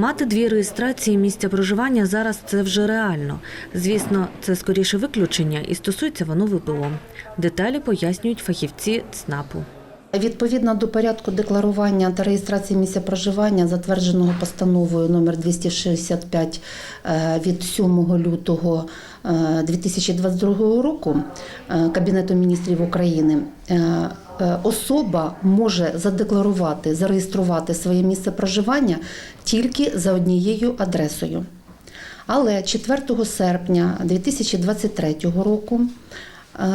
Мати дві реєстрації місця проживання зараз це вже реально. Звісно, це скоріше виключення і стосується воно ВПО. Деталі пояснюють фахівці ЦНАПу. Відповідно до порядку декларування та реєстрації місця проживання, затвердженого постановою номер 265 е, від 7 лютого е, 2022 року е, Кабінету міністрів України, е, е, особа може задекларувати, зареєструвати своє місце проживання тільки за однією адресою. Але 4 серпня 2023 року е,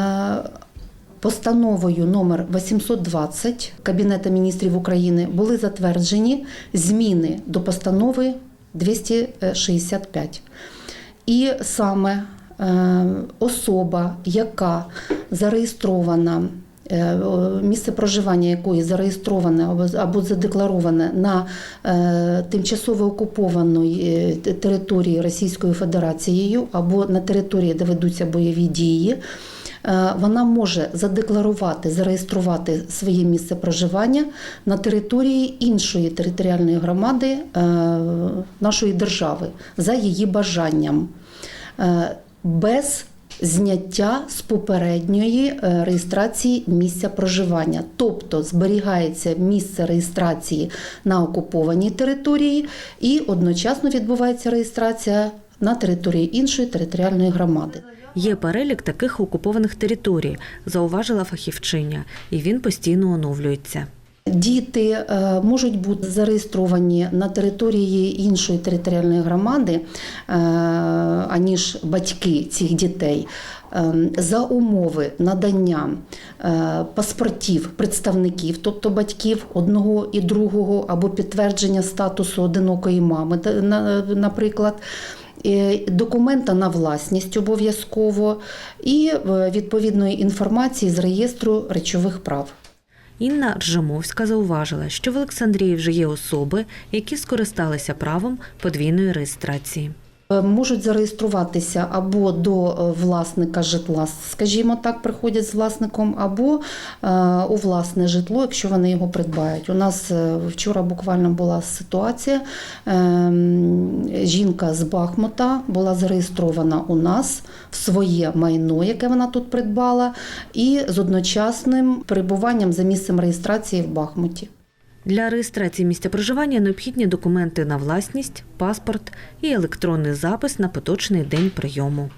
Постановою номер 820 Кабінету міністрів України були затверджені зміни до постанови 265. І саме е, особа, яка зареєстрована, е, місце проживання якої зареєстроване або- задеклароване на е, тимчасово окупованій території Російською Федерацією або на території, де ведуться бойові дії, вона може задекларувати, зареєструвати своє місце проживання на території іншої територіальної громади е, нашої держави за її бажанням. Е, без зняття з попередньої е, реєстрації місця проживання, тобто зберігається місце реєстрації на окупованій території і одночасно відбувається реєстрація на території іншої територіальної громади. Є перелік таких окупованих територій, зауважила фахівчиня, і він постійно оновлюється. Діти е, можуть бути зареєстровані на території іншої територіальної громади, е, аніж батьки цих дітей. е, За умови надання паспортів представників, тобто батьків одного і другого, або підтвердження статусу одинокої мами, наприклад, документа на власність обов'язково і е, відповідної інформації з реєстру речових прав. Інна Ржимовська зауважила, що в Олександрії вже є особи, які скористалися правом подвійної реєстрації. Е, Можуть зареєструватися або до е, власника житла, скажімо так, приходять з власником, або е, у власне житло, якщо вони його придбають. У нас вчора буквально була ситуація. е, Жінка з Бахмута була зареєстрована у нас в своє майно, яке вона тут придбала, і з одночасним перебуванням за місцем реєстрації в Бахмуті. Для реєстрації місця проживання необхідні документи на власність, паспорт і електронний запис на поточний день прийому.